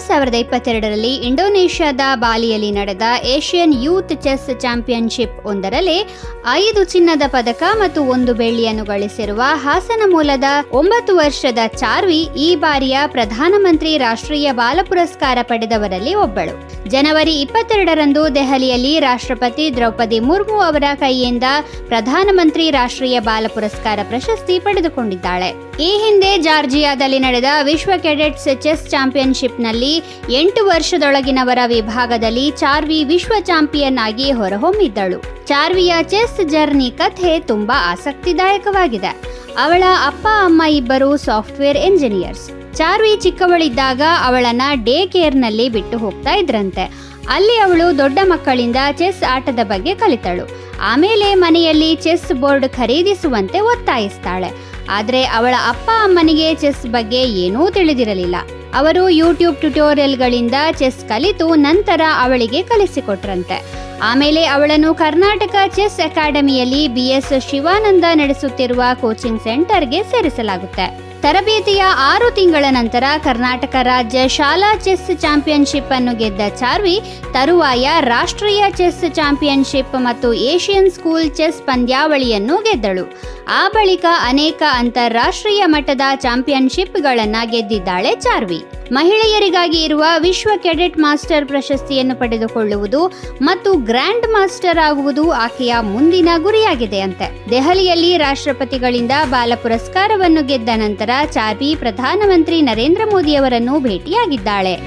ಸಾವಿರದ ಇಪ್ಪತ್ತೆರಡರಲ್ಲಿ ಇಂಡೋನೇಷ್ಯಾದ ಬಾಲಿಯಲ್ಲಿ ನಡೆದ ಏಷ್ಯನ್ ಯೂತ್ ಚೆಸ್ ಚಾಂಪಿಯನ್ಶಿಪ್ ಒಂದರಲ್ಲಿ ಐದು ಚಿನ್ನದ ಪದಕ ಮತ್ತು ಒಂದು ಬೆಳ್ಳಿಯನ್ನು ಗಳಿಸಿರುವ ಹಾಸನ ಮೂಲದ ಒಂಬತ್ತು ವರ್ಷದ ಚಾರ್ವಿ ಈ ಬಾರಿಯ ಪ್ರಧಾನಮಂತ್ರಿ ರಾಷ್ಟ್ರೀಯ ಬಾಲ ಪುರಸ್ಕಾರ ಪಡೆದವರಲ್ಲಿ ಒಬ್ಬಳು. ಜನವರಿ ಇಪ್ಪತ್ತೆರಡರಂದು ದೆಹಲಿಯಲ್ಲಿ ರಾಷ್ಟ್ರಪತಿ ದ್ರೌಪದಿ ಮುರ್ಮು ಅವರ ಕೈಯಿಂದ ಪ್ರಧಾನಮಂತ್ರಿ ರಾಷ್ಟ್ರೀಯ ಬಾಲ ಪುರಸ್ಕಾರ ಪ್ರಶಸ್ತಿ ಪಡೆದುಕೊಂಡಿದ್ದಾಳೆ. ಈ ಹಿಂದೆ ಜಾರ್ಜಿಯಾದಲ್ಲಿ ನಡೆದ ವಿಶ್ವ ಕೆಡೆಟ್ಸ್ ಚೆಸ್ ಚಾಂಪಿಯನ್ಶಿಪ್ನಲ್ಲಿ ಎಂಟು ವರ್ಷದೊಳಗಿನವರ ವಿಭಾಗದಲ್ಲಿ ಚಾರ್ವಿ ವಿಶ್ವ ಚಾಂಪಿಯನ್ ಆಗಿ ಹೊರಹೊಮ್ಮಿದ್ದಳು. ಚಾರ್ವಿಯ ಚೆಸ್ ಜರ್ನಿ ಕಥೆ ತುಂಬಾ ಆಸಕ್ತಿದಾಯಕವಾಗಿದೆ. ಅವಳ ಅಪ್ಪ ಅಮ್ಮ ಇಬ್ಬರು ಸಾಫ್ಟ್ವೇರ್ ಎಂಜಿನಿಯರ್ಸ್. ಚಾರ್ವಿ ಚಿಕ್ಕವಳಿದ್ದಾಗ ಅವಳನ್ನ ಡೇ ಕೇರ್ನಲ್ಲಿ ಬಿಟ್ಟು ಹೋಗ್ತಾ ಇದ್ರಂತೆ. ಅಲ್ಲಿ ಅವಳು ದೊಡ್ಡ ಮಕ್ಕಳಿಂದ ಚೆಸ್ ಆಟದ ಬಗ್ಗೆ ಕಲಿತಳು. ಆಮೇಲೆ ಮನೆಯಲ್ಲಿ ಚೆಸ್ ಬೋರ್ಡ್ ಖರೀದಿಸುವಂತೆ ಒತ್ತಾಯಿಸ್ತಾಳೆ. ಆದರೆ ಅವಳ ಅಪ್ಪ ಅಮ್ಮನಿಗೆ ಚೆಸ್ ಬಗ್ಗೆ ಏನೂ ತಿಳಿದಿರಲಿಲ್ಲ. ಅವರು ಯೂಟ್ಯೂಬ್ ಟ್ಯುಟೋರಿಯಲ್ಗಳಿಂದ ಚೆಸ್ ಕಲಿತು ನಂತರ ಅವಳಿಗೆ ಕಲಿಸಿಕೊಟ್ರಂತೆ. ಆಮೇಲೆ ಅವಳನ್ನು ಕರ್ನಾಟಕ ಚೆಸ್ ಅಕಾಡೆಮಿಯಲ್ಲಿ ಬಿ ಎಸ್ ಶಿವಾನಂದ ನಡೆಸುತ್ತಿರುವ ಕೋಚಿಂಗ್ ಸೆಂಟರ್ಗೆ ಸೇರಿಸಲಾಗುತ್ತೆ. ತರಬೇತಿಯ ಆರು ತಿಂಗಳ ನಂತರ ಕರ್ನಾಟಕ ರಾಜ್ಯ ಶಾಲಾ ಚೆಸ್ ಚಾಂಪಿಯನ್ಶಿಪ್ ಅನ್ನು ಗೆದ್ದ ಚಾರ್ವಿ ತರುವಾಯ ರಾಷ್ಟ್ರೀಯ ಚೆಸ್ ಚಾಂಪಿಯನ್ಶಿಪ್ ಮತ್ತು ಏಷ್ಯನ್ ಸ್ಕೂಲ್ ಚೆಸ್ ಪಂದ್ಯಾವಳಿಯನ್ನು ಗೆದ್ದಳು. ಆ ಬಳಿಕ ಅನೇಕ ಅಂತಾರಾಷ್ಟ್ರೀಯ ಮಟ್ಟದ ಚಾಂಪಿಯನ್ಶಿಪ್ಗಳನ್ನು ಗೆದ್ದಿದ್ದಾಳೆ ಚಾರ್ವಿ. ಮಹಿಳೆಯರಿಗಾಗಿ ಇರುವ ವಿಶ್ವ ಕೆಡೆಟ್ ಮಾಸ್ಟರ್ ಪ್ರಶಸ್ತಿಯನ್ನು ಪಡೆದುಕೊಳ್ಳುವುದು ಮತ್ತು ಗ್ರ್ಯಾಂಡ್ ಮಾಸ್ಟರ್ ಆಗುವುದು ಆಕೆಯ ಮುಂದಿನ ಗುರಿಯಾಗಿದೆ ಅಂತೆ ದೆಹಲಿಯಲ್ಲಿ ರಾಷ್ಟ್ರಪತಿಗಳಿಂದ ಬಾಲ ಪುರಸ್ಕಾರವನ್ನು ಗೆದ್ದ ನಂತರ ಚಾಬಿ ಪ್ರಧಾನಮಂತ್ರಿ ನರೇಂದ್ರ ಮೋದಿಯವರನ್ನು ಭೇಟಿಯಾಗಿದ್ದಾಳೆ.